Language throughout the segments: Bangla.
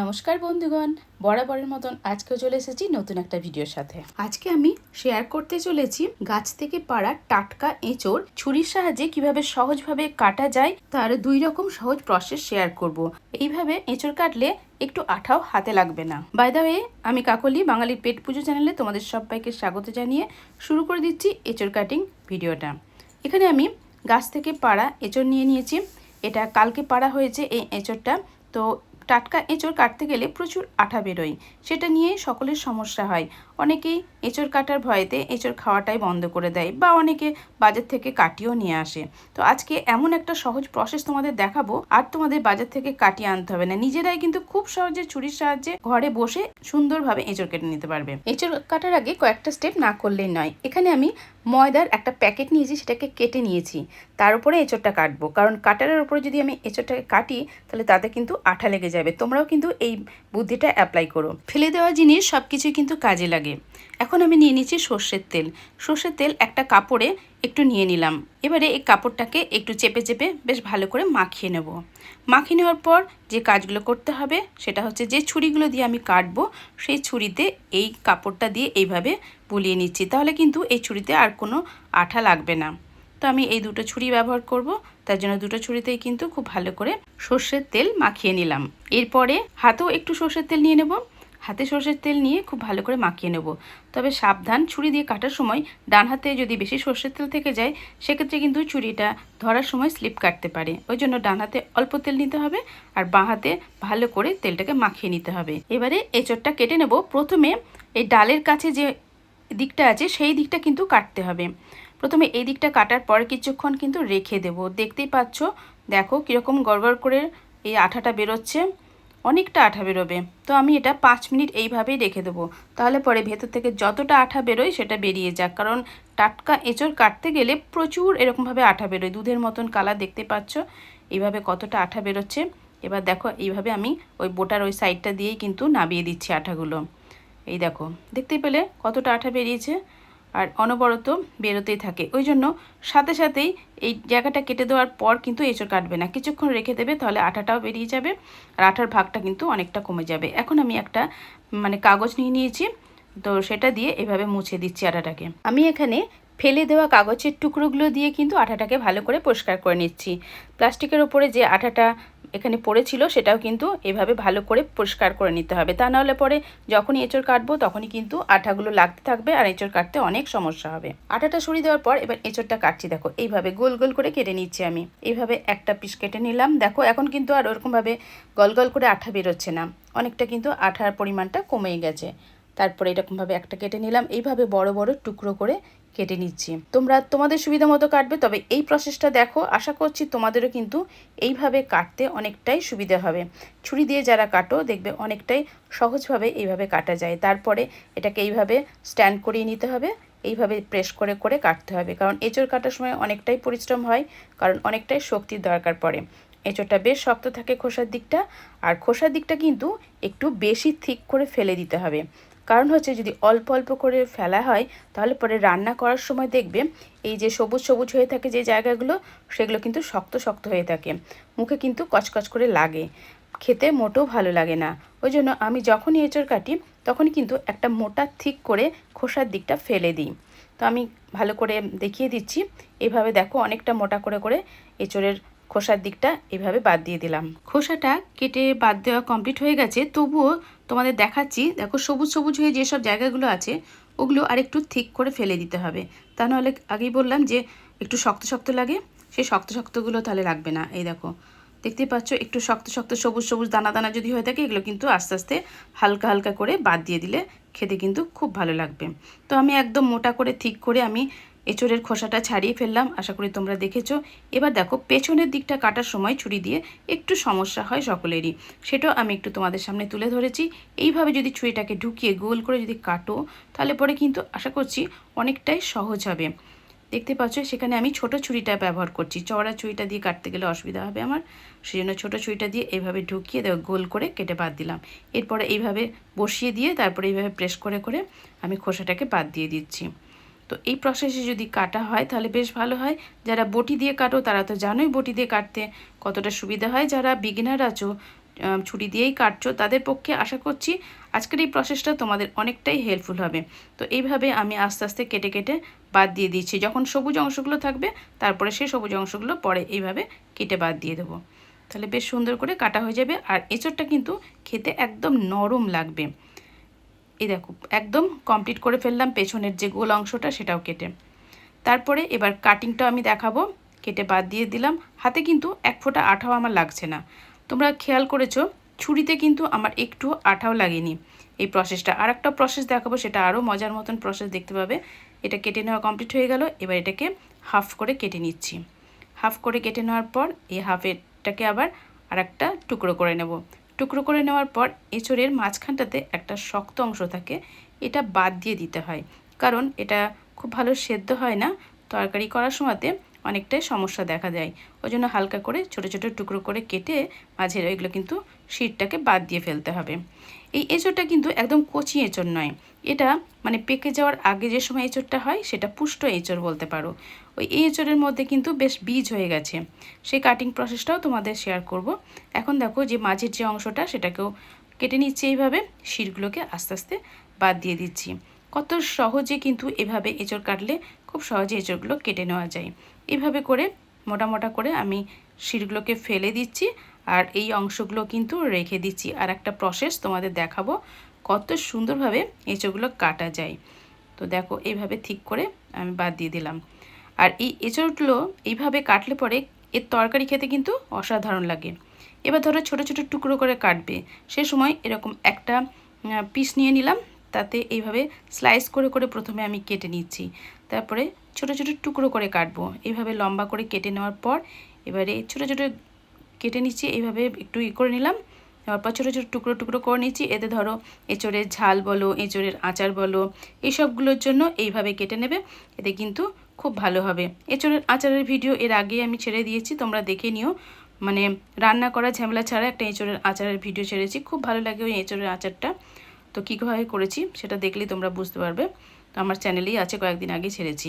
নমস্কার বন্ধুগণ, বরাবরের মতন আজকেও চলে এসেছি নতুন একটা ভিডিওর সাথে। আজকে আমি শেয়ার করতে চলেছি গাছ থেকে পাড়া টাটকা এঁচড়, ছুরির সাহায্যে কীভাবে সহজভাবে কাটা যায়, তার দুই রকম সহজ প্রসেস শেয়ার করব। এইভাবে এঁচড় কাটলে একটু আঠাও হাতে লাগবে না। বাই দা ওয়ে আমি কাকলি, বাঙালির পেট পুজো চ্যানেলে তোমাদের সবাইকে স্বাগত জানিয়ে শুরু করে দিচ্ছি এঁচড় কাটিং ভিডিওটা। এখানে আমি গাছ থেকে পাড়া এঁচড় নিয়ে নিয়েছি। এটা কালকে পাড়া হয়েছে এই এঁচড়টা। তো টাটকা এঁচড় কাটতে গেলে প্রচুর আঠা বেরোয়। সেটা নিয়ে সকলের সমস্যা হয়। অনেকেই এঁচড় কাটার ভয়েতে এঁচড় খাওয়াটাই বন্ধ করে দেয় বা অনেকে বাজার থেকে কাটিয়েও নিয়ে আসে। তো আজকে এমন একটা সহজ প্রসেস তোমাদের দেখাবো, আর তোমাদের বাজার থেকে কাটিয়ে আনতে হবে না। নিজেরাই কিন্তু খুব সহজে ছুরির সাহায্যে ঘরে বসে সুন্দরভাবে এঁচড় কেটে নিতে পারবে। এঁচড় কাটার আগে কয়েকটা স্টেপ না করলেই নয়। এখানে আমি ময়দার একটা প্যাকেট নিয়েছি, সেটাকে কেটে নিয়েছি। তার উপরে এঁচড়টা কাটবো। কারণ কাটারের উপরে যদি আমি এঁচড়টাকে কাটি, তাহলে তাতে কিন্তু আঠা লেগে যাবে। তোমরাও কিন্তু এই বুদ্ধিটা অ্যাপ্লাই করো। ফেলে দেওয়া জিনিস সব কিছুই কিন্তু কাজে লাগে এখন আমি নিয়ে নিচ্ছি সর্ষের তেল। সর্ষের তেল একটা কাপড়ে একটু নিয়ে নিলাম। এবারে এই কাপড়টাকে একটু চেপে চেপে বেশ ভালো করে মাখিয়ে নেব। মাখিয়ে নেওয়ার পর যে কাজগুলো করতে হবে সেটা হচ্ছে যে ছুরিগুলো দিয়ে আমি কাটবো, সেই ছুরিতে এই কাপড়টা দিয়ে এইভাবে বুলিয়ে নিচ্ছি। তাহলে কিন্তু এই ছুরিতে আর কোনো আঠা লাগবে না। তো আমি এই দুটো ছুরি ব্যবহার করব। তার জন্য দুটো ছুরিতেই কিন্তু খুব ভালো করে সর্ষের তেল মাখিয়ে নিলাম। এরপরে হাতেও একটু সর্ষের তেল নিয়ে নেব। হাতে সর্ষের তেল নিয়ে খুব ভালো করে মাখিয়ে নেব। তবে সাবধান ছুরি দিয়ে কাটার সময় ডান হাতে যদি বেশি সর্ষের তেল থেকে যায়, সেক্ষেত্রে কিন্তু ছুরিটা ধরার সময় স্লিপ কাটতে পারে। ওই জন্য ডান হাতে অল্প তেল নিতে হবে আর বাঁ হাতে ভালো করে তেলটাকে মাখিয়ে নিতে হবে। এবারে এঁচড়টা কেটে নেব। প্রথমে এই ডালের কাছে যে দিকটা আছে, সেই দিকটা কিন্তু কাটতে হবে। প্রথমে এই দিকটা কাটার পর কিছুক্ষণ কিন্তু রেখে দেব। দেখতেই পাচ্ছ, দেখো কীরকম গড়গড় করে এই আঠাটা বেরোচ্ছে। অনেকটা আঠা বেরোবে। তো আমি এটা পাঁচ মিনিট এইভাবেই রেখে দেবো। তাহলে পরে ভেতর থেকে যতটা আঠা বেরোয় সেটা বেরিয়ে যাক। কারণ টাটকা এঁচড় কাটতে গেলে প্রচুর এরকমভাবে আঠা বেরোয়। দুধের মতন কালার দেখতে পাচ্ছ। এইভাবে কতটা আঠা বেরোচ্ছে। এবার দেখো, এইভাবে আমি ওই বোটার ওই সাইডটা দিয়েই কিন্তু নাবিয়ে দিচ্ছি আঠাগুলো। এই দেখো, দেখতেই পেলে কতটা আঠা বেরিয়েছে? আর অনবরত বেরোতেই থাকে। ওই জন্য সাথে সাথেই এই জায়গাটা কেটে দেওয়ার পর কিন্তু এঁচড় কাটবে না। কিছুক্ষণ রেখে দেবে তাহলে আঠাটাও বেরিয়ে যাবে আর আঠার ভাগটা কিন্তু অনেকটা কমে যাবে। এখন আমি একটা মানে কাগজ নিয়ে নিয়েছি, তো সেটা দিয়ে এভাবে মুছে দিচ্ছি আটাটাকে আমি এখানে ফেলে দেওয়া কাগজের টুকরোগুলো দিয়ে কিন্তু আঠাটাকে ভালো করে পরিষ্কার করে নিচ্ছি। প্লাস্টিকের ওপরে যে আঠাটা এখানে পড়েছিল সেটাও কিন্তু এভাবে ভালো করে পরিষ্কার করে নিতে হবে। তা নাহলে পরে যখনই এঁচড় কাটবো তখনই কিন্তু আঠাগুলো লাগতে থাকবে আর এঁচড় কাটতে অনেক সমস্যা হবে। আটাটা সরিয়ে দেওয়ার পর এবার এঁচড়টা কাটছি, দেখো। এইভাবে গোল গোল করে কেটে নিচ্ছি আমি। এইভাবে একটা পিস কেটে নিলাম। দেখো, এখন কিন্তু আর ওরকমভাবে গল গল করে আঠা বেরোচ্ছে না। অনেকটা কিন্তু আঠার পরিমাণটা কমেই গেছে। তারপরে এরকমভাবে একটা কেটে নিলাম। এইভাবে বড় বড় টুকরো করে কেটে নিচ্ছি। তোমরা তোমাদের সুবিধা মতো কাটবে, তবে এই প্রসেসটা দেখো, আশা করছি তোমাদেরও কিন্তু এইভাবে কাটতে অনেকটাই সুবিধা হবে। ছুরি দিয়ে যারা কাটো, দেখবে অনেকটাই সহজভাবে এইভাবে কাটা যায়। তারপরে এটাকে এইভাবে স্ট্যান্ড করিয়ে নিতে হবে, এইভাবে প্রেস করে করে কাটতে হবে। কারণ এঁচড় কাটার সময় অনেকটাই পরিশ্রম হয়, কারণ অনেকটাই শক্তির দরকার পড়ে। এঁচড়টা বেশ শক্ত থাকে খোসার দিকটা, আর খোসার দিকটা কিন্তু একটু বেশি থিক করে ফেলে দিতে হবে। কারণ হচ্ছে যদি অল্প অল্প করে ফেলা হয়, তাহলে পরে রান্না করার সময় দেখবে এই যে সবুজ সবুজ হয়ে থাকে যে জায়গাগুলো, সেগুলো কিন্তু শক্ত শক্ত হয়ে থাকে। মুখে কিন্তু কচকচ করে লাগে। খেতে মোটেও ভালো লাগে না। ওই জন্য আমি যখনই এঁচড় কাটি, তখনই কিন্তু একটা মোটা থিক করে খোসার দিকটা ফেলে দিই। তো আমি ভালো করে দেখিয়ে দিচ্ছি। এভাবে দেখো অনেকটা মোটা করে করে এঁচড়ের খোসার দিকটা এভাবে বাদ দিয়ে দিলাম। খোসাটা কেটে বাদ দেওয়া কমপ্লিট হয়ে গেছে। তবুও তোমাদের দেখাচ্ছি, দেখো সবুজ সবুজ হয়ে যেসব জায়গাগুলো আছে, ওগুলো আরেকটু ঠিক করে ফেলে দিতে হবে। তা নাহলে আগেই বললাম যে একটু শক্ত শক্ত লাগে সেই শক্ত শক্তগুলো তাহলে লাগবে না। এই দেখো, দেখতেই পাচ্ছ একটু শক্ত শক্ত সবুজ সবুজ দানা দানা যদি হয়ে থাকে, এগুলো কিন্তু আস্তে আস্তে হালকা হালকা করে বাদ দিয়ে দিলে খেতে কিন্তু খুব ভালো লাগবে। তো আমি একদম মোটা করে, ঠিক করে আমি এঁচড়ের খোসাটা ছাড়িয়ে ফেললাম, আশা করি তোমরা দেখেছ। এবার দেখো, পেছনের দিকটা কাটার সময় ছুরি দিয়ে একটু সমস্যা হয় সকলেরই। সেটাও আমি একটু তোমাদের সামনে তুলে ধরেছি। এইভাবে যদি ছুরিটাকে ঢুকিয়ে গোল করে যদি কাটো, তাহলে পরে কিন্তু আশা করছি অনেকটাই সহজ হবে। দেখতে পাচ্ছ, সেখানে আমি ছোট ছুরিটা ব্যবহার করছি। চওড়া ছুরিটা দিয়ে কাটতে গেলে অসুবিধা হবে আমার। সেই জন্য ছোটো ছুরিটা দিয়ে এইভাবে ঢুকিয়ে দেখো গোল করে কেটে বাদ দিলাম। এরপরে এইভাবে বসিয়ে দিয়ে তারপরে এইভাবে প্রেস করে করে আমি খোসাটাকে বাদ দিয়ে দিচ্ছি। তো এই প্রসেসে যদি কাটা হয়, তাহলে বেশ ভালো হয়। যারা বটি দিয়ে কাটো, তারা তো জানোই বটি দিয়ে কাটতে কতটা সুবিধা হয়। যারা বিগিনার আছো ছুরি দিয়েই কাটছো, তাদের পক্ষে আশা করছি আজকের এই প্রসেসটা তোমাদের অনেকটাই হেল্পফুল হবে। তো এইভাবে আমি আস্তে আস্তে কেটে কেটে বাদ দিয়ে দিচ্ছি। যখন সবুজ অংশগুলো থাকবে, তারপরে সেই সবুজ অংশগুলো পরে এইভাবে কেটে বাদ দিয়ে দেবো। তাহলে বেশ সুন্দর করে কাটা হয়ে যাবে। আর এঁচড়টা কিন্তু খেতে একদম নরম লাগবে। এই দেখো, একদম কমপ্লিট করে ফেললাম পেছনের যে গোল অংশটা সেটাও কেটে। তারপরে এবার কাটিংটা আমি দেখাবো, কেটে বাদ দিয়ে দিলাম। হাতে কিন্তু এক ফোঁটা আঠাও আমার লাগছে না। তোমরা খেয়াল করেছ, ছুরিতে কিন্তু আমার একটু আঠাও লাগেনি। এই প্রসেসটা আর একটা প্রসেস দেখাবো, সেটা আরও মজার মতন প্রসেস দেখতে পাবে। এটা কেটে নেওয়া কমপ্লিট হয়ে গেল, এবার এটাকে হাফ করে কেটে নিচ্ছি। হাফ করে কেটে নেওয়ার পর এই হাফেরটাকে আবার আর একটা টুকরো করে নেব। টুকরো করে নেওয়ার পর এঁচড়ের মাঝখানটাতে একটা শক্ত অংশ থাকে, এটা বাদ দিয়ে দিতে হয়। কারণ এটা খুব ভালো সেদ্ধ হয় না, তরকারি করার সময়তে অনেকটাই সমস্যা দেখা যায় ওই জন্য হালকা করে ছোট ছোট টুকরো করে কেটে মাঝের ওইগুলো কিন্তু শিরটাকে বাদ দিয়ে ফেলতে হবে। এই এঁচড়টা কিন্তু একদম কচি এঁচড় নয়। এটা মানে পেকে যাওয়ার আগে যে সময় এঁচড়টা হয়, সেটা পুষ্ট এঁচড় বলতে পারো। ওই এঁচড়ের মধ্যে কিন্তু বেশ বীজ হয়ে গেছে। সেই কাটিং প্রসেসটাও তোমাদের শেয়ার করব। এখন দেখো যে মাঝের যে অংশটা, সেটাকেও কেটে নিচ্ছে এইভাবে। শিরগুলোকে আস্তে আস্তে বাদ দিয়ে দিচ্ছি। কত সহজে কিন্তু এভাবে এঁচড় কাটলে খুব সহজে এঁচড়গুলো কেটে নেওয়া যায়। এভাবে করে মোটা মোটা করে আমি শিরগুলোকে ফেলে দিচ্ছি আর এই অংশগুলো কিন্তু রেখে দিচ্ছি। আর একটা প্রসেস তোমাদের দেখাবো কত সুন্দরভাবে এঁচড়গুলো কাটা যায়। তো দেখো এইভাবে ঠিক করে আমি বাদ দিয়ে দিলাম। আর এই এঁচড়গুলো এইভাবে কাটলে পরে এর তরকারি খেতে কিন্তু অসাধারণ লাগে। এবার ধরো ছোট ছোট টুকরো করে কাটবে। সে সময় এরকম একটা পিস নিয়ে নিলাম, তাতে এইভাবে স্লাইস করে করে প্রথমে আমি কেটে নিচ্ছি। তারপরে ছোট ছোট টুকরো করে কাটবো। এইভাবে লম্বা করে কেটে নেওয়ার পর এবারে ছোট ছোট কেটে নিচ্ছি। এইভাবে একটু ই করে নিলাম। নেওয়ার পর ছোটো ছোটো টুকরো টুকরো করে নিচ্ছি। এতে ধরো এঁচড়ের ঝাল বলো, এঁচড়ের আচার বলো এইসবগুলোর জন্য এইভাবে কেটে নেবে। এতে কিন্তু খুব ভালো হবে। এঁচড়ের আচারের ভিডিও এর আগে আমি ছেড়ে দিয়েছি, তোমরা দেখে নিও। মানে রান্না করা ঝামেলা ছাড়া একটা এঁচড়ের আচারের ভিডিও ছেড়েছি। খুব ভালো লাগে ওই এঁচড়ের আচারটা। তো কীভাবে করেছি সেটা দেখলেই তোমরা বুঝতে পারবে। তো আমার চ্যানেলেই আছে, কয়েকদিন আগে ছেড়েছি।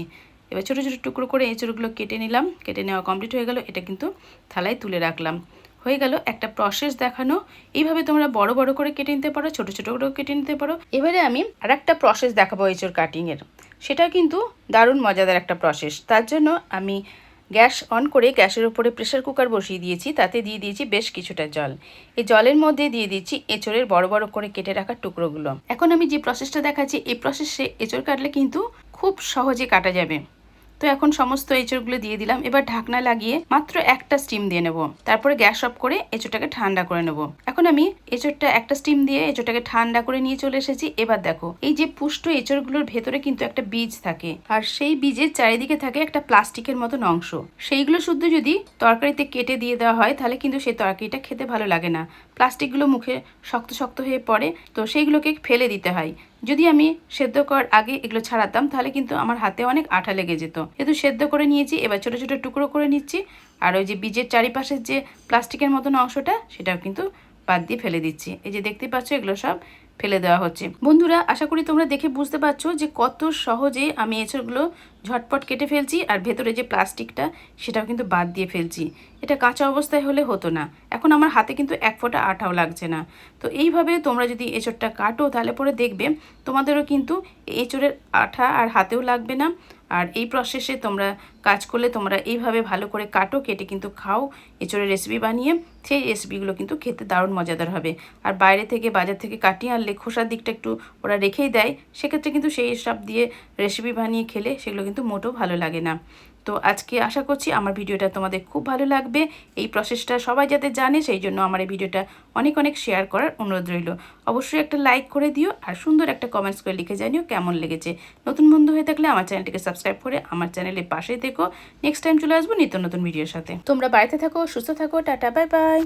এবার ছোটো ছোটো টুকরো করে এঁচড়গুলো কেটে নিলাম। কেটে নেওয়া কমপ্লিট হয়ে গেল। এটা কিন্তু থালায় তুলে রাখলাম। হয়ে গেল একটা প্রসেস দেখানো। এইভাবে তোমরা বড় বড় করে কেটে নিতে পারো, ছোট ছোট করে কেটে নিতে পারো। এবারে আমি আর একটা প্রসেস দেখাবো এঁচড় কাটিংয়ের সেটা কিন্তু দারুণ মজাদার একটা প্রসেস তার জন্য আমি গ্যাস অন করে গ্যাসের উপরে প্রেশার কুকার বসিয়ে দিয়েছি, তাতে দিয়ে দিয়েছি বেশ কিছুটা জল। এই জলের মধ্যে দিয়ে দিচ্ছি এঁচড়ের বড় বড় করে কেটে রাখা টুকরোগুলো। এখন আমি যে প্রসেসটা দেখাচ্ছি, এই প্রসেসে এঁচড় কাটলে কিন্তু খুব সহজে কাটা যাবে। তো এখন সমস্ত এঁচড়গুলো দিয়ে দিলাম। এবার ঢাকনা লাগিয়ে মাত্র একটা স্টিম দিয়ে নেব। তারপরে গ্যাস অফ করে এঁচড়টাকে ঠান্ডা করে নেব। এখন আমি এঁচড়টা একটা স্টিম দিয়ে এঁচড়টাকে ঠান্ডা করে নিয়ে চলে এসেছি। এবার দেখো, এই যে পুষ্ট এঁচড়গুলোর ভেতরে কিন্তু একটা বীজ থাকে। আর সেই বীজের চারিদিকে থাকে একটা প্লাস্টিকের মতন অংশ। সেইগুলো শুদ্ধ যদি তরকারিতে কেটে দিয়ে দেওয়া হয়, তাহলে কিন্তু সেই তরকারিটা খেতে ভালো লাগে না। প্লাস্টিকগুলো মুখে শক্ত শক্ত হয়ে পড়ে, তো সেইগুলোকে ফেলে দিতে হয়। যদি আমি সেদ্ধ করার আগে এগুলো ছাড়াতাম, তাহলে কিন্তু আমার হাতে অনেক আঠা লেগে যেত। যেহেতু সেদ্ধ করে নিয়েছি, এবার ছোটো ছোটো টুকরো করে নিচ্ছি, আর ওই যে বীজের চারিপাশের যে প্লাস্টিকের মতন অংশটা, সেটাও কিন্তু বাদ দিয়ে ফেলে দিচ্ছি। এই যে দেখতে পাচ্ছ, এগুলো সব ফেলে দেওয়া হচ্ছে। বন্ধুরা, আশা করি তোমরা দেখে বুঝতে পারছ যে কত সহজে আমি এঁচড়গুলো ঝটপট কেটে ফেলছি আর ভেতরে যে প্লাস্টিকটা, সেটাও কিন্তু বাদ দিয়ে ফেলছি। এটা কাঁচা অবস্থায় হলে হতো না। এখন আমার হাতে কিন্তু এক ফোঁটা আঠাও লাগছে না। তো এইভাবে তোমরা যদি এঁচড়টা কাটো তাহলে পরে দেখবে তোমাদেরও কিন্তু এঁচড়ের আঠা আর হাতেও লাগবে না। আর এই প্রসেসে তোমরা কাজ করলে তোমরা এইভাবে ভালো করে কাটো, কেটে কিন্তু খাও। এঁচড়ের রেসিপি বানিয়ে সেই রেসিপিগুলো কিন্তু খেতে দারুণ মজাদার হবে। আর বাইরে থেকে, বাজার থেকে কাটিয়ে আনলে খোসার দিকটা একটু ওরা রেখেই দেয়। সেক্ষেত্রে কিন্তু সেই সব দিয়ে রেসিপি বানিয়ে খেলে সেগুলো কিন্তু মোটেও ভালো লাগে না। তো আজকে আশা করছি আমার ভিডিওটা তোমাদের খুব ভালো লাগবে। এই প্রসেসটা সবাই যাতে জানে, সেই জন্য আমার এই ভিডিওটা অনেক অনেক শেয়ার করার অনুরোধ রইল। অবশ্যই একটা লাইক করে দিও আর সুন্দর একটা কমেন্টস করে লিখে জানিও কেমন লেগেছে। নতুন বন্ধু হয়ে থাকলে আমার চ্যানেলটিকে সাবস্ক্রাইব করে আমার চ্যানেলের পাশেই দেখো নেক্সট টাইম চলে আসব নিত্য নতুন ভিডিওর সাথে। তোমরা বাড়িতে থাকো, সুস্থ থাকো, টাটা বাই বাই